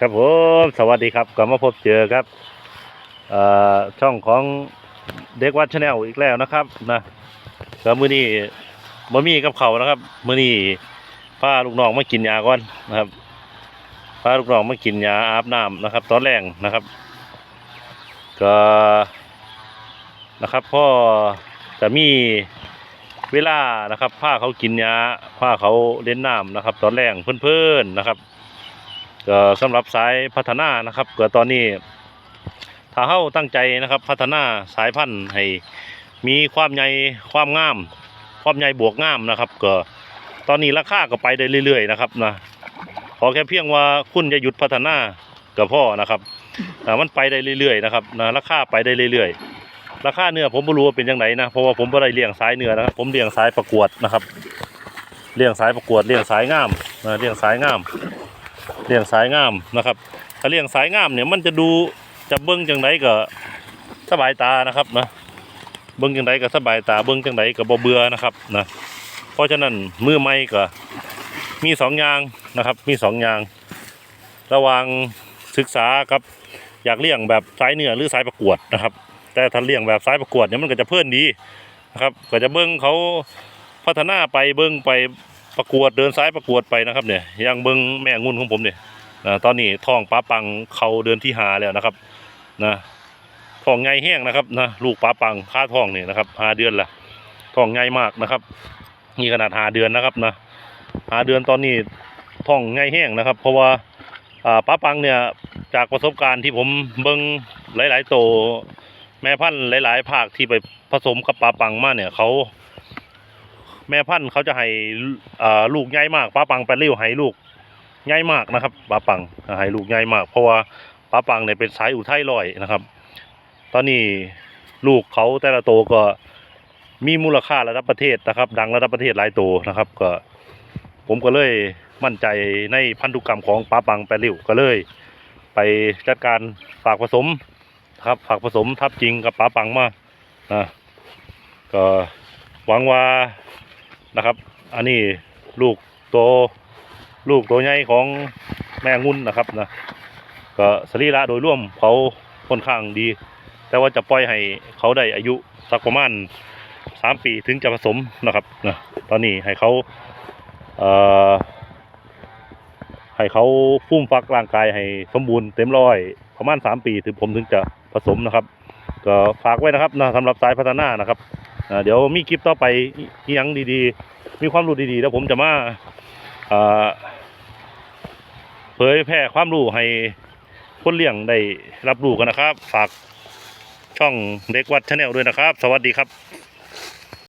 ครับผมสวัสดีครับกลับมาพบเจอครับช่องของเด็กวัดชาแนลอีกแล้วนะครับนะก็มือนี้บ่มีกับเขานะครับ มือนี้พาลูกน้องมากินยาก่อนนะครับพาลูกน้องมากินยาอาบน้ำนะครับ ตอนแรงนะครับ ก็นะครับพ่อจะมีเวลานะครับพาเขากินยาพาเขาเล่นน้ำนะครับ ตอนแรงเพื่อนๆนะครับ ก็สำหรับสายพัฒนานะครับก็ตอนนี้ถ้าเฮาตั้งใจนะครับ พัฒนาสายพันธุ์ให้มีความใหญ่ความงาม ความใหญ่บวกงามนะครับ ก็ตอนนี้ราคาก็ไปได้เรื่อย ๆ นะครับนะขอแค่เพียงว่าคุณจะหยุดพัฒนากับพ่อนะครับอ่มันไปได้เรื่อยๆนะครับนะราคาไปได้เรื่อยๆ ราคาเนื้อผมไม่รู้ว่าเป็นยังไงนะเพราะว่าผมไม่ได้เลี้ยงสายเนื้อนะครับผมเลี้ยงสายประกวดนะครับเลี้ยงสายประกวดเลี้ยงสายงามนะเลี้ยงสายงาม เลี้ยงสายงามนะครับ ถ้าเลี้ยงสายงามเนี่ยมันจะดูจะเบิ้งจังไดก็สบายตานะครับนะเบิ้งจังไดก็สบายตาเบิ้งจังไดก็บ่เบื่อนะครับนะเพราะฉะนั้นมือใหม่ก็มีสองอย่างนะครับ มีสองอย่าง ระว่างศึกษากับอยากเลี้ยงแบบสายเนื้อหรือสายประกวดนะครับ แต่ถ้าเลี้ยงแบบสายประกวดเนี่ยมันก็จะเพิ่อนดีนะครับก็จะเบิ้งเขาพัฒนาไปเบิ้งไป ประกวดเดินซ้ายประกวดไปนะครับเนี่ยอย่างเบิ้งแม่งุ่นของผมเนี่ยนะตอนนี้ท้องป้าปังเขาเดือนที่หาแล้วนะครับนะท้องใหญ่แห้งนะครับนะลูกป้าปังค่าท้องเนี่ยนะครับหาเดือนละท้องใหญ่มากนะครับนี่ขนาดหาเดือนนะครับนะหาเดือนตอนนี้ท้องใหญ่แห้งนะครับ เพราะว่าป้าปังเนี่ยจากประสบการณ์ที่ผมเบิ้งหลาย ๆ โตวแม่พันธุ์หลาย ๆ ภาคที่ไปผสมกับป้าปังมาเนี่ยเขา แม่พันธุ์เขาจะให้ลูกใหญ่มากป้าปังแปดริ้วให้ลูกใหญ่มากนะครับป้าปังให้ลูกใหญ่มาก เพราะว่าป้าปังเนี่ยเป็นสายอุทัยลอยนะครับ ตอนนี้ลูกเขาแต่ละโตวก็มีมูลค่าระดับประเทศนะครับ ดังระดับประเทศหลายตัวนะครับ ก็ ผมก็เลยมั่นใจในพันธุกรรมของป้าปังแปดริ้วก็เลย ไปจัดการฝากผสมครับฝากผสมทับจริงกับป้าปังมานะก็หวังว่า นะครับ อันนี้ลูกโตลูกตัวใหญ่ของแม่งุ่นนะครับนะก็สรีระโดยรวมเขาค่อนข้างดี แต่ว่าจะปล่อยให้เขาได้อายุสักประมาณสามปีถึงจะผสมนะครับนะตอนนี้ให้เขาเอ่อให้เขาฟุ้มฟักร่างกายให้สมบูรณ์เต็มร้อยประมาณสามปีถึงผมถึงจะผสมนะครับ ก็ฝากไว้นะครับนะสำหรับสายพัฒนานะครับ เดี๋ยวมีคลิปต่อไปยังดีๆ มีความรู้ดีๆ แล้วผมจะมาอ่าเผยแพร่ความรู้ให้คนเลี้ยงได้รับรู้กันนะครับ ฝากช่องเด็กวัดชาแนลด้วยนะครับ สวัสดีครับ